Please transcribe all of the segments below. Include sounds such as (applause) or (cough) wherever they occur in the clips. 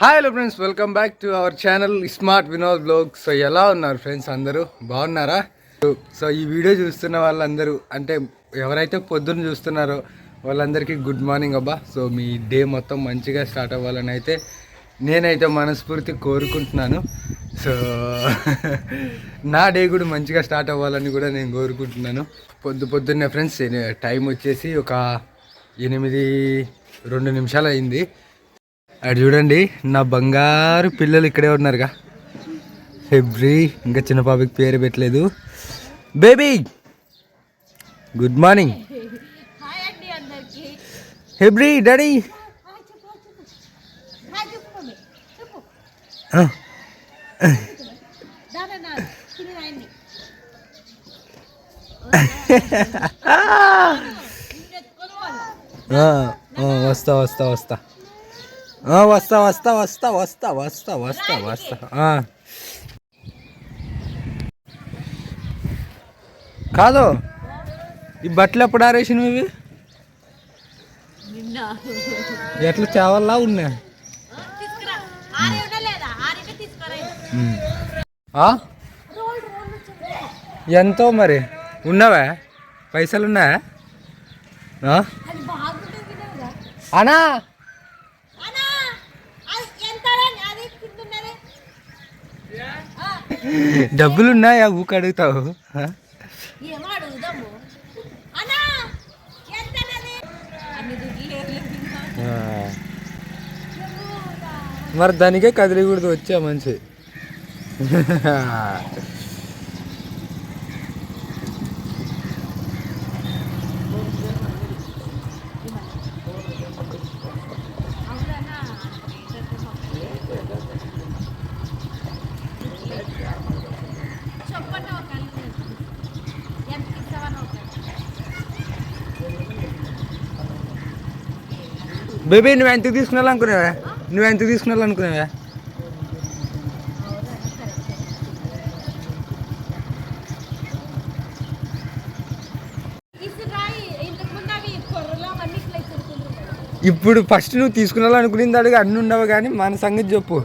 Hi hello friends welcome back to our channel smart Vinod blog so ఎలా ఉన్నారు friends అందరూ? బాగున్నారా? So ఈ వీడియో చూస్తున్న వాళ్ళందరూ అంటే ఎవరైతే పొద్దున్న చూస్తున్నారో వాళ్ళందరికీ గుడ్ మార్నింగ్ అబ్బా. సో మీ డే మొత్తం మంచిగా స్టార్ట్ అవ్వాలని అయితే నేనైతే మనస్ఫూర్తి కోరుకుంటున్నాను. సో (laughs) నా డే కూడా మంచిగా స్టార్ట్ అవ్వాలని కూడా నేను కోరుకుంటున్నాను. పొద్దు పొద్దున్నే ఫ్రెండ్స్ టైం వచ్చేసి ఒక ఎనిమిది రెండు నిమిషాలు అయింది. అటు చూడండి నా బంగారు పిల్లలు ఇక్కడే ఉన్నారుగా. ఫెబ్రి ఇంకా చిన్న పాపకి పేరు పెట్టలేదు. Baby good morning. హెబ్రి డాడీ. వస్తా వస్తా వస్తా. వస్తా వస్తా వస్తా వస్తా వస్తా వస్తా వస్తా. ఆ. కాదు ఈ బట్టలు ఎప్పుడు ఆరేసినవి ఇవి? ఎట్లా చావల్లా చెప్పు ఎంతో మరి. ఉన్నావా? పైసలు ఉన్నాయా అనా అన్నా అది ఎంత అది కింద ఉన్నది డబ్బులు ఉన్నాయా ఊక అడుగుతావు. మరి దానికే కదిలికూడదు వచ్చా మంచి (laughs) చెప్పండి ఒక ఎంత ఇస్తావని ఒక బేబీ నువ్వు ఎంత తీసుకున్నావు అనుకున్నావా నువ్వు ఎంత తీసుకున్నావు అనుకున్నావా ఇప్పుడు ఫస్ట్ నువ్వు తీసుకున్నావు అనుకునేది అడుగు అన్ని ఉండవు కానీ మన సంగతి చెప్పు.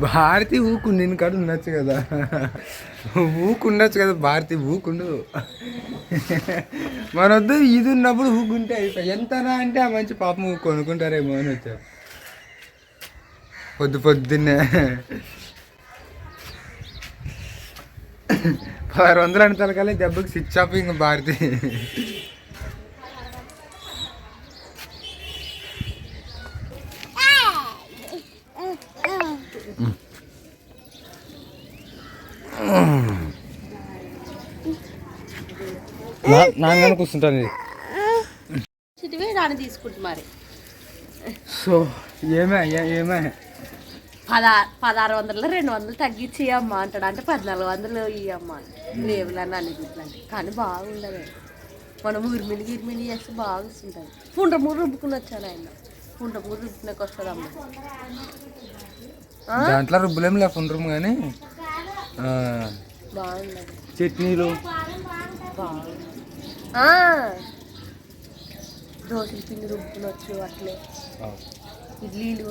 భారతి ఊకు నేను కాడ ఉండొచ్చు కదా. ఊకు ఉండొచ్చు కదా భారతి ఊకుండు మన వద్ద ఇది ఉన్నప్పుడు ఊకుంటే అయిపోయి. ఎంతనా అంటే ఆ మంచి పాపం కొనుక్కుంటారేమో అని వచ్చా. పొద్దు పొద్దున్నే. పదహారు వందలు అని తలకాలి దెబ్బకి స్విచ్ ఆఫ్ ఇంక భారతి. నాన్న కూర్చుంటాను ఇది. చిటివే నాన్న తీసుకుంటు మరి. సో ఏమే ఏమే? పదహారు పదహారు వందలు రెండు వందలు తగ్గించి అమ్మ అంటాడు. అంటే పద్నాలుగు వందలు ఇవ్వమ్మ లేవులని అన్ని కానీ బాగుండదు. మనం ఉరిమిని గిరిమిని చేస్తే బాగా వస్తుంటుంది పుండ్ర మూడు రుబ్బుకుని వచ్చాను ఆయన. పుండ్ర మూడు రుబ్బుకునేకి వస్తుంది అమ్మ? దాంట్లో రుబ్బులేం లేకుండా కానీ ఆ, బాగుండదు. చట్నీలు. బాగుంది. దోశల పిండి రుబ్బుకునొచ్చు అట్లే. ఇడ్లీలు.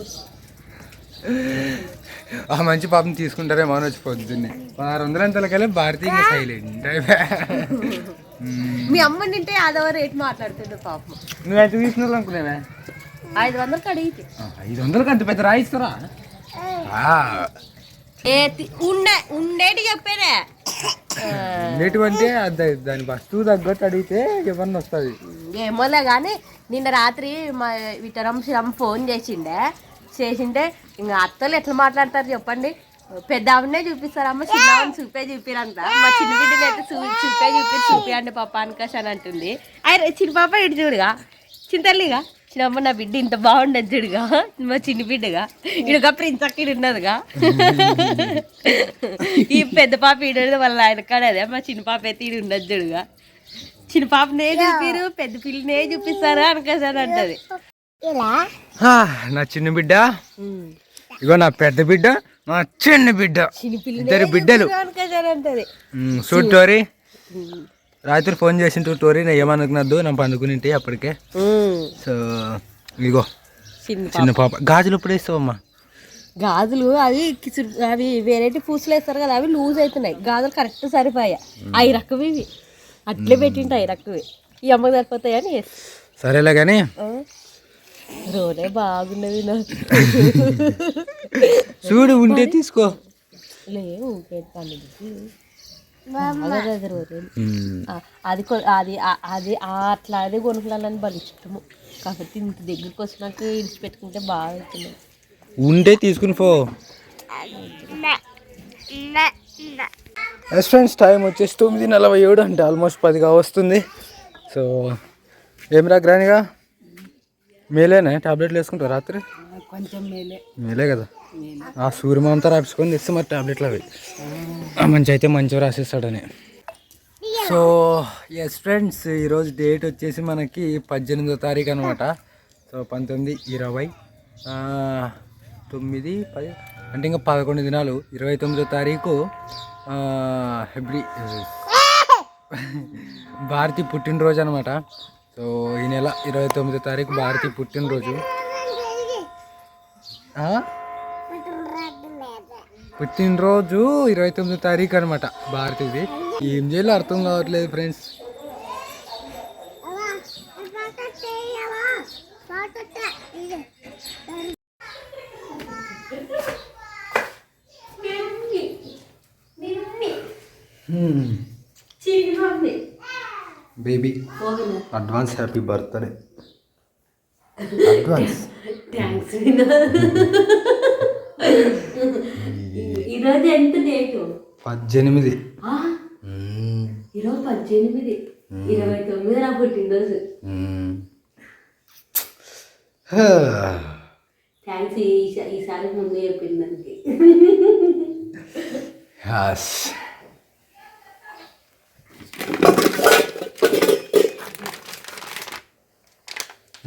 ఆ మంచి (laughs) పాపం తీసుకుంటారేమో అని వచ్చి పొద్దున్నే. పదహారు వందలు అంతలకెళ్ళి భారతీయ సైలెంట్ మీ అమ్మ నింటే యాదవ రేట్ మాట్లాడుతుండే పాపం. నువ్వు ఎంత తీసుకున్నావు అనుకునేవా ఐదు వందలకి అడిగితే. ఐదు వందలకి అంత పెద్ద రాయిస్తారా? ఉండే ఉండేటి చెప్పేనే. అది దాని వస్తువు తగ్గట్టు అడిగితే ఎవరిని వస్తుంది? ఏమోలే కానీ నిన్న రాత్రి మా విటరం శ్రమ ఫోన్ చేసిండే. చేసింటే ఇంకా అత్తలు ఎట్లా మాట్లాడతారు చెప్పండి. పెద్ద ఆవిడనే చూపిస్తారమ్మ చిన్న ఆవిడని చూపే చూపిరంట. మా చిన్న బిడ్డని అయితే చూ చూపే చూపి చూపియండి పాప అనకాష్ అని అంటుంది. అరే చిన్న పాప ఇటు చూడుగా. చింతల్లిగా. చిన్నమ్మ నా బిడ్డ ఇంత బాగుండదు చూడుగా. మా చిన్న బిడ్డగా. ఇడుగా ప్రిన్స్ అక్క ఈడ ఉన్నదిగా. ఈ పెద్ద పాప ఈడ వాళ్ళ ఆయన కాడదే మా చిన్న పాప అయితే ఈడు ఉండదు చూడుగా. చిన్న పాపనే చూపిరు పెద్ద పిల్లనే చూపిస్తారా అనకాసారి అంటది. నా చిన్న బిడ్డ. ఇగో నా పెద్ద బిడ్డ నా చిన్న బిడ్డ. ఇద్దరు బిడ్డలు. అంటది. ఉమ్, చూడు టోరీ. రాత్రి ఫోన్ చేసింటూ టోరీ నేను ఏమనుకున్నద్దు నా పండుకునింటి అప్పటికే. సో ఇగో చిన్న చిన్న పాప. గాజులు ఎప్పుడు వేస్తావమ్మా గాజులు అవి అవి వెరైటీ పూసలు వేస్తారు కదా అవి లూజ్ అవుతున్నాయి గాజులు కరెక్ట్ సరిపోయా అవి రక్కవి ఇవి. అట్లే పెట్టింటాయి అవి రక్కవి ఈ అమ్మకి సరిపోతాయి అని సరేలే కానీ రోలే బాగున్నది నా (laughs) చూడు ఉంటే తీసుకో. లేవు అది అది అది అట్లా అదే కొనుక్కోవాలని బలి ఇష్టము కాకపోతే ఇంత దగ్గరికి వచ్చినాక ఇడిచి పెట్టుకుంటే బాగా అవుతుంది. ఉంటే తీసుకుని పో. ఎస్ ఫ్రెండ్స్ టైం వచ్చేసి తొమ్మిది నలభై ఏడు అంటే ఆల్మోస్ట్ పదిగా వస్తుంది. సో ఏం రా గ్రానిగా? మేలేనా? టాబ్లెట్లు వేసుకుంటావు రాత్రి? కొంచెం మేలే. మేలే కదా. ఆ సూర్యమాంతా రాపించుకొని తెస్తే మరి టాబ్లెట్లు అవి మంచి అయితే మంచిగా రాసిస్తాడని. సో ఎస్ ఫ్రెండ్స్ ఈరోజు డేట్ వచ్చేసి మనకి పద్దెనిమిదో తారీఖు అనమాట సో పంతొమ్మిది ఇరవై తొమ్మిది పది అంటే ఇంకా పదకొండు దినాలు. ఇరవై తొమ్మిదో తారీఖు ఫిబ్రి భారతి పుట్టినరోజు అనమాట సో ఈ నెల ఇరవై తొమ్మిదో తారీఖు భారతి పుట్టినరోజు? పుట్టినరోజు ఇరవై తొమ్మిదో తారీఖు అనమాట భారతిది. ఏం చేయాలో అర్థం కావట్లేదు friends baby advance happy birthday advance thanks ఈరోజు ఎంత డేటు పద్దెనిమిది. ఈరోజు పద్దెనిమిది. ఇరవై తొమ్మిది నా పుట్టినరోజు. థ్యాంక్స్ ఈసారి ముందు చెప్పింది దానికి Yes.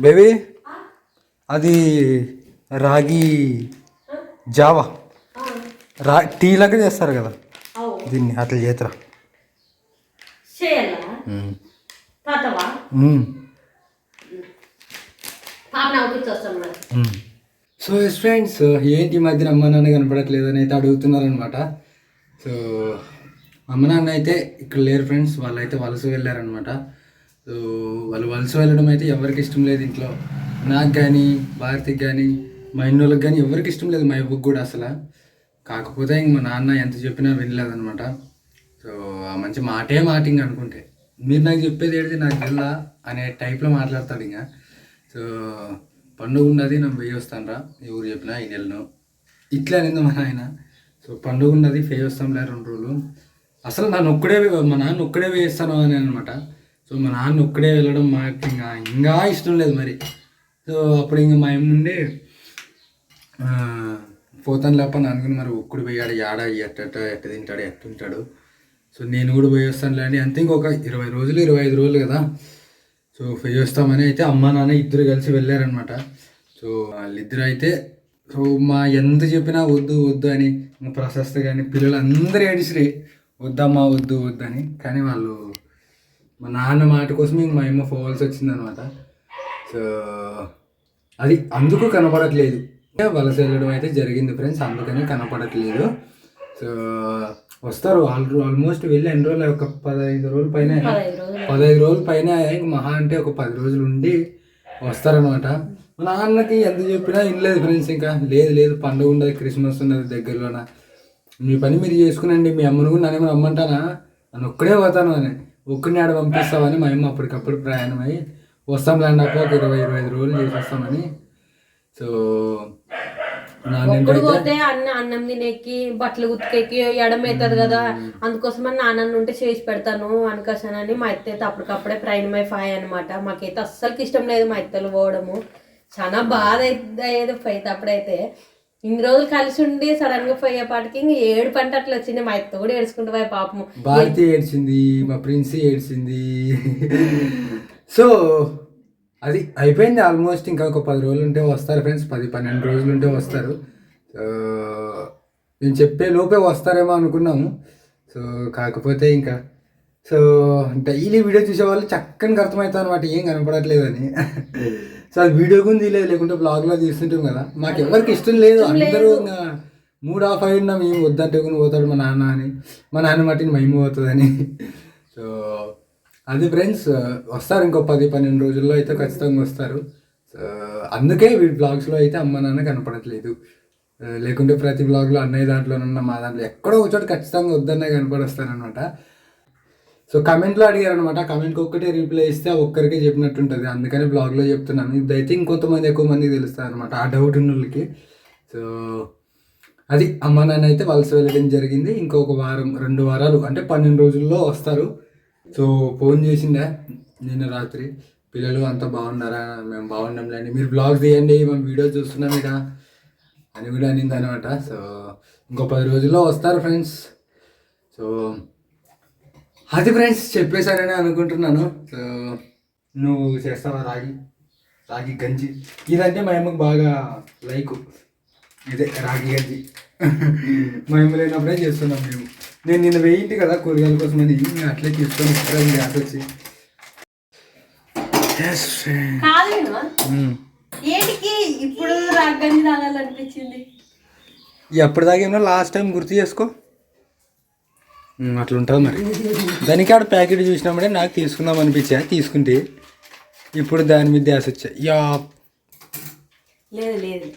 బేబీ అది రాగి జావా. రా టీ లాగా చేస్తారు కదా. దీన్ని అట్లా చేతరా? సో ఎస్ ఫ్రెండ్స్ ఏంటి ఈ మధ్యన అమ్మ నాన్న కనపడట్లేదు అని అయితే అడుగుతున్నారనమాట సో అమ్మ నాన్న అయితే ఇక్కడ లేరు ఫ్రెండ్స్ వాళ్ళు అయితే వలస వెళ్ళారనమాట సో వాళ్ళు వలస వెళ్ళడం అయితే ఎవరికి ఇష్టం లేదు ఇంట్లో. నాకు కానీ భారతికి కానీ మా ఇన్నోళ్ళకి కానీ ఎవరికి ఇష్టం లేదు మా ఇవ్వకు కూడా అసలు. కాకపోతే ఇంక మా నాన్న ఎంత చెప్పినా వినలేదనమాట సో ఆ మంచి మాటే మాట ఇంక అనుకుంటే. మీరు నాకు చెప్పేది ఏంటి? నాకు వెళ్ళా అనే టైప్లో మాట్లాడతాడు ఇంకా. సో పండుగ ఉన్నది నేను వెయ్యి వస్తాను రా ఎవరు చెప్పినా ఈ నెలను ఇట్లా అనేది మా నాయన. సో పండుగ ఉన్నది ఫే వస్తాంలే రెండు రోజులు. అసలు నన్ను ఒక్కడే మా నాన్న ఒక్కడే వేస్తాను అని అనమాట సో మా నాన్న ఒక్కడే వెళ్ళడం మాకు ఇంకా ఇంకా ఇష్టం లేదు మరి. సో అప్పుడు ఇంకా మా ఏముండే పోతాను లేపని అనుకుని మరి ఒక్కడు పోయాడు యాడ ఎట్ట ఎట్ట తింటాడు ఎట్ట తింటాడు సో నేను కూడా పోయి వస్తానులే అని అంతే ఇంకొక ఇరవై రోజులు ఇరవై ఐదు రోజులు కదా. సో పోయి వస్తామని అయితే అమ్మ నాన్న ఇద్దరు కలిసి వెళ్ళారనమాట సో వాళ్ళిద్దరు అయితే సో మా ఎంత చెప్పినా వద్దు వద్దు అని మా ప్రశస్త కానీ పిల్లలు అందరూ ఏడిసిరి వద్దమ్మా వద్దు వద్దు అని. కానీ వాళ్ళు మా నాన్న మాట కోసం ఇంక మా అమ్మ పోవాల్సి వచ్చిందనమాట సో అది అందుకు కనపడట్లేదు. వలస వెళ్ళడం అయితే జరిగింది ఫ్రెండ్స్. అందుకని కనపడట్లేదు. సో వస్తారు. ఆల్ ఆల్మోస్ట్ వెళ్ళి ఎన్ని రోజులు ఒక పదహైదు రోజుల పైన పదహైదు రోజులు పైన మహా అంటే ఒక పది రోజులు ఉండి వస్తారనమాట మా నాన్నకి ఎంత చెప్పినా వినలేదు ఫ్రెండ్స్ ఇంకా. లేదు లేదు. పండుగ ఉండదు. క్రిస్మస్ ఉన్నది దగ్గరలోన. మీ పని మీరు చేసుకునండి. మీ అమ్మను కూడా నన్ను రమ్మంటానా? నన్ను ఒక్కడే పోతాను అని. ఒక్కడిని ఆడ పంపిస్తామని మా అమ్మ అప్పటికప్పుడు ప్రయాణమై వస్తాం లేండి ఒక ఇరవై ఇరవై ఐదు రోజులు చేసి వస్తామని సో ఒక్కడు పోతే అన్న అన్నం తినేకి బట్టలు ఉతికేకి ఎడం అవుతుంది కదా అందుకోసమని నాన్న ఉంటే చేసి పెడతాను అనుకోసానని మా అత్త అయితే అప్పటికప్పుడే ప్రయాణమై ఫాయ్ అనమాట మాకైతే అస్సలకి ఇష్టం లేదు మా అత్తలు పోవడము. చాలా బాధ అయ్యేది పోయితే అప్పుడైతే. ఇన్ని రోజులు కలిసి ఉండి సడన్గా పోయేపాటికి ఇంక ఏడు పంట అట్లా వచ్చింది మా అత్త కూడా ఏడుచుకుంటూ పోయి పాపము. భారతి ఏడ్చింది మా ప్రిన్సీ ఏడ్చింది. సో అది అయిపోయింది ఆల్మోస్ట్ ఇంకా ఒక పది రోజులు ఉంటే వస్తారు ఫ్రెండ్స్ పది పన్నెండు రోజులు ఉంటే వస్తారు. సో నేను చెప్పే లోపే వస్తారేమో అనుకున్నాము. సో కాకపోతే ఇంకా సో డైలీ వీడియో చూసే వాళ్ళు చక్కని అర్థమవుతుంది అనమాట ఏం కనపడట్లేదని. (laughs) సో అది వీడియో గురించి లేదు లేకుంటే బ్లాగ్లో తీస్తుంటాం కదా. మాకు ఎవరికి ఇష్టం లేదు అందరూ ఇంకా మూడ్ ఆఫ్ అయి ఉన్నాం ఏం వద్దంటే కూడా పోతాడు మా నాన్న అని మా నాన్న మట్టిని మేము పోతుందని (laughs) సో అది ఫ్రెండ్స్ వస్తారు ఇంకో పది పన్నెండు రోజుల్లో అయితే ఖచ్చితంగా వస్తారు. సో అందుకే వీడి బ్లాగ్స్లో అయితే అమ్మ నాన్న కనపడట్లేదు. లేకుంటే ప్రతి బ్లాగ్లో అన్నయ్య దాంట్లోనున్న మా దాంట్లో ఎక్కడో ఒక చోటు ఖచ్చితంగా వద్దన్నే కనపడొస్తారనమాట సో కమెంట్లో అడిగారు అనమాట కమెంట్కి ఒక్కటే రిప్లై ఇస్తే ఒక్కరికే చెప్పినట్టుంటుంది. అందుకని బ్లాగ్లో చెప్తున్నాను. ఇదైతే ఇంకొంతమంది ఎక్కువ మందికి తెలుస్తుంది అనమాట ఆ డౌట్ ఉన్న వాళ్ళకి. సో అది అమ్మ నాన్న అయితే వలస వెళ్ళడం జరిగింది. ఇంకొక వారం రెండు వారాలు అంటే పన్నెండు రోజుల్లో వస్తారు. సో ఫోన్ చేసిండే నిన్న రాత్రి. పిల్లలు అంతా బాగున్నారా? మేము బాగున్నాంలేండి. మీరు బ్లాగ్ తీయండి మేము వీడియో చూస్తున్నాం ఇక అని కూడా అనింది అనమాట సో ఇంకో పది రోజుల్లో వస్తారు ఫ్రెండ్స్. సో అది ఫ్రెండ్స్ చెప్పేశానని అనుకుంటున్నాను. సో నువ్వు చేస్తావా రాగి? రాగి గంజి. ఇదంటే మా అమ్మకు బాగా లైక్. ఇదే రాగి గంజి. (laughs) మా అమ్మ లేనప్పుడే చేస్తున్నాం మేము. నేను నిన్న వేయింటి కదా కూరగాయల కోసం అని. అట్లే తీసుకొని వస్తాను గ్యాస్ వచ్చి. ఇప్పుడు తాగాలనిపించింది ఎప్పటిదాకా లాస్ట్ టైం గుర్తు చేసుకో? ఉమ్, అట్లా ఉంటుంది మరి. దానికి ఆడ ప్యాకెట్ చూసినప్పుడే నాకు తీసుకుందాం అనిపించా. తీసుకుంటే ఇప్పుడు దాని మీద ధ్యాస వచ్చా. యా. లేదు లేదు.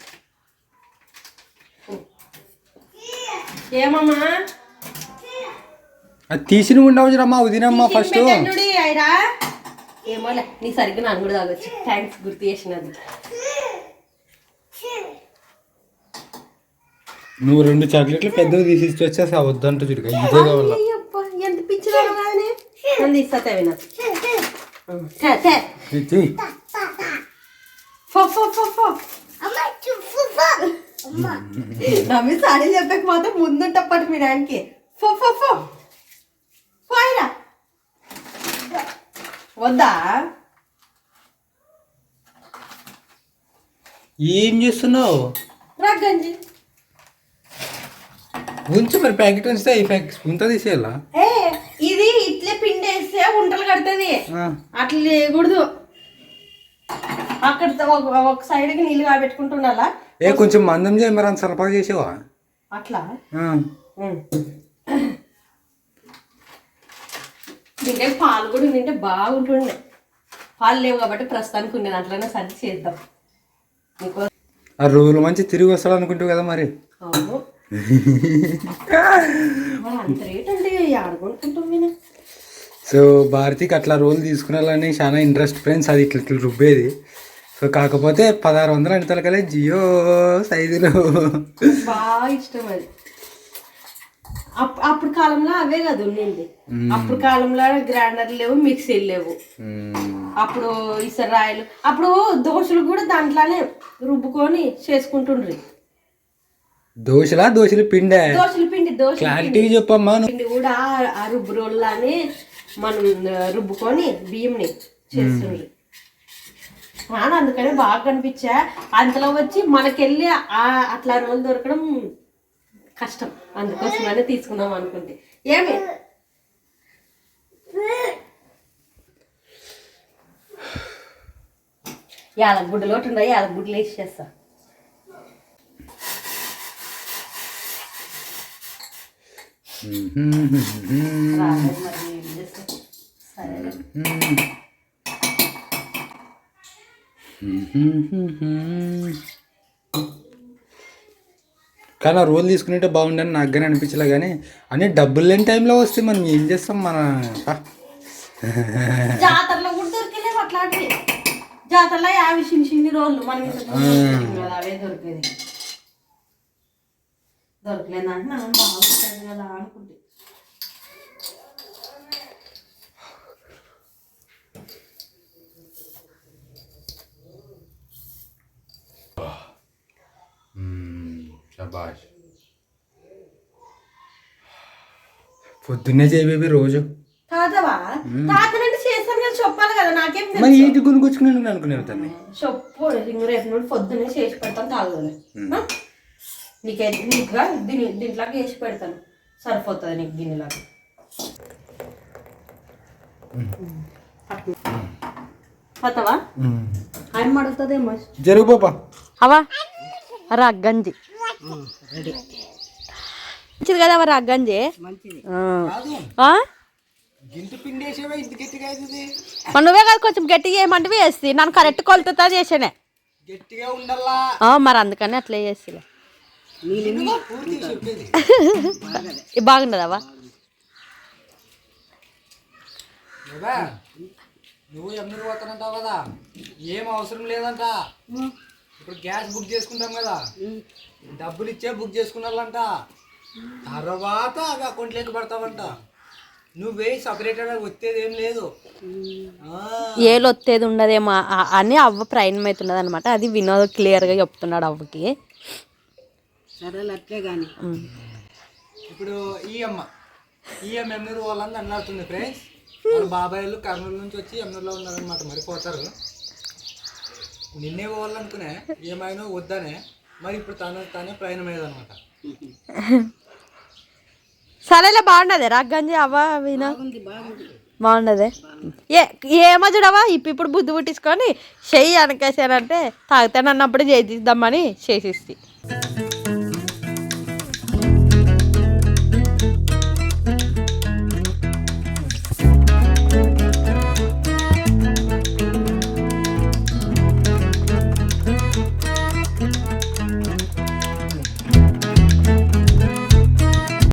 ఏమమ్మా? అది తీసిన ఉండవచ్చు రమ్మా వదినమ్మా ఫస్ట్ ఏమోలే నీ సరిగ్గా నన్ను కూడా తాగొచ్చు. థ్యాంక్స్ గుర్తు చేసినది నువ్వు రెండు చాక్లెట్లు పెద్దవి తీసి వచ్చేసి వద్దంట చూడు ఇదే కావాలా? అయ్యప్ప, ఎంత కానీ నన్ను ఇస్తా తేవినా (laughs) తే తే. ఇచ్చి. ఫో ఫో ఫో ఫో. నమ్మి సారీ చెప్పక మాత్రం ముందుంటప్పటి మీ నాయనకి ఫో ఫో ఫో. పోయిరా. వద్దా? ఏం చేస్తున్నావు? రగ్గంజి. ఉంచు మరి ప్యాకెట్ ఉంచితే ఈ ప్యాకెట్ స్పూన్తో తీసేయాలా? ఏ ఇది ఇట్లే పిండి వేస్తే ఉంటలు కడుతుంది. అట్లా లేకూడదు అక్కడ ఒక ఒక సైడ్కి నీళ్ళు కాబెట్టుకుంటున్నా ఏ కొంచెం మందం చేయి మరి అంత సరఫరా చేసేవా? అట్లా. తింటే పాలు కూడా తింటే బాగుంటుండే. పాలు లేవు కాబట్టి ప్రస్తుతానికి ఉండే దాంట్లోనే సర్ది చేద్దాం. నీకు ఆ రోజులు మంచి తిరిగి వస్తాడు అనుకుంటావు కదా మరి? అవును. మరి అంత రేట్ అంటే ఆడుకుంటుంటాం నేను సో భారతికి అట్లా రోల్ తీసుకురాలని చాలా ఇంట్రెస్ట్ ఫ్రెండ్స్ అది ఇట్లా ఇట్లా రుబ్బేది. సో కాకపోతే పదహారు వందలు అంటే జియో సైజులో. బాగా ఇష్టం అది. అప్పుడు కాలంలో అవే కదా ఉండింది. అప్పుడు కాలంలో గ్రైండర్ లేవు మిక్సీలు లేవు. అప్పుడు ఇసరాయలు అప్పుడు దోశలు కూడా దాంట్లోనే రుబ్బుకొని చేసుకుంటుండ్రి. దోశలా దోశలు పిండే? దోశల పిండి దోశ క్లారిటీ చెప్పమ్మా. పిండి కూడా ఆ- రుబ్బు రోళ్ళని మనం రుబ్బుకొని బియ్యంని చేస్తుండ్రి. అందుకని బాగా కనిపించా. అంతలో వచ్చి మనకెళ్ళి ఆ- అట్లా రోలు దొరకడం కష్టం. అందుకోసమనే తీసుకుందాం అనుకుంది ఏమి? యాలకు గుడ్డలు ఒకటి ఉన్నాయి యాలకు గుడ్డలు వేసి చేస్తా మరి ఏం చేస్తా సరేలే కానీ ఆ రోల్ తీసుకుంటే బాగుండని నాకు కానీ అనిపించలే కానీ అన్ని డబ్బులు లేని టైంలో వస్తే మనం ఏం చేస్తాం మన. జాతరలో కూడా దొరికేలేవు అట్లాంటివి. జాతరలో యాభై చిన్న చిన్ని రోజులు మనం ఇంత ముందు దొరికేది కదా అవే దొరికేది. దొరకలేదు అంటే మనం బాగుంటుంది కదా అనుకుంటే. శబాష్ పొద్దున్నే చేయి బేబీ రోజు. తాతవా? తాతనంటే చేస్తాను కదా చెప్పాలి కదా నాకేం? మరి ఏంటి కొనుక్కొచ్చుకున్నాను అనుకునేవి తల్లి? చెప్పు ఇంక రేపు నుండి పొద్దున్నే చేసి పెడతాను తాగుదని నీకే నీకుగా దీని దీంట్లోకి వేసి పెడతాను. సరిపోతుంది నీకు గిన్నెలాగా పోతావా? ఆయన అడుగుతుందేమో. జరుగు పాపా. అవా? మంచిది కదా రగ్గంజి ఆ? మరి నువ్వే కదా కొంచెం గట్టిగా చేయమంటే వేసి నన్ను కరెక్ట్ కొలతతో చేసానే. మరి అందుకని అట్లే చేసిలే బాగుండదవా నువ్వే ఎమ్మరు పోతానంటావు కదా? ఏం అవసరం లేదంట. ఇప్పుడు గ్యాస్ బుక్ చేసుకుంటాం కదా. డబ్బులు ఇచ్చే బుక్ చేసుకున్నారంట తర్వాత అవి అకౌంట్లోకి పడతావంట. నువ్వే సపరేటెడ్ వచ్చేది ఏం లేదు. ఆ, ఏలు వచ్చేది ఉండదేమో అని అవ్వ ప్రయాణం అవుతున్నది అనమాట అది వినోద్ క్లియర్గా చెప్తున్నాడు అవ్వకి. ఉమ్. ఇప్పుడు ఈ అమ్మ. ఈ అమ్మ ఎమ్మూరు వాళ్ళని అన్నాడుతుంది ఫ్రెండ్స్ వాళ్ళ బాబాయ్లు కర్నూలు నుంచి వచ్చి ఎమ్మూరులో ఉన్నారనమాట మరి పోతారు. నిన్నే పోవాలనుకునే. ఏమైనా వద్దనే. మరి ఇప్పుడు తన తానే ప్రయాణం అయ్యేదన్నమాట సరేలే బాగుండదే రగ్గంజి అవ్వ వినో బాగుండదే ఏ ఏమో చూడవా? ఇప్పుడు ఇప్పుడు బుద్ధి పుట్టించుకొని చెయ్యి అనకేసానంటే తాగుతానన్నప్పుడు చేసిద్దామని చేసిస్తి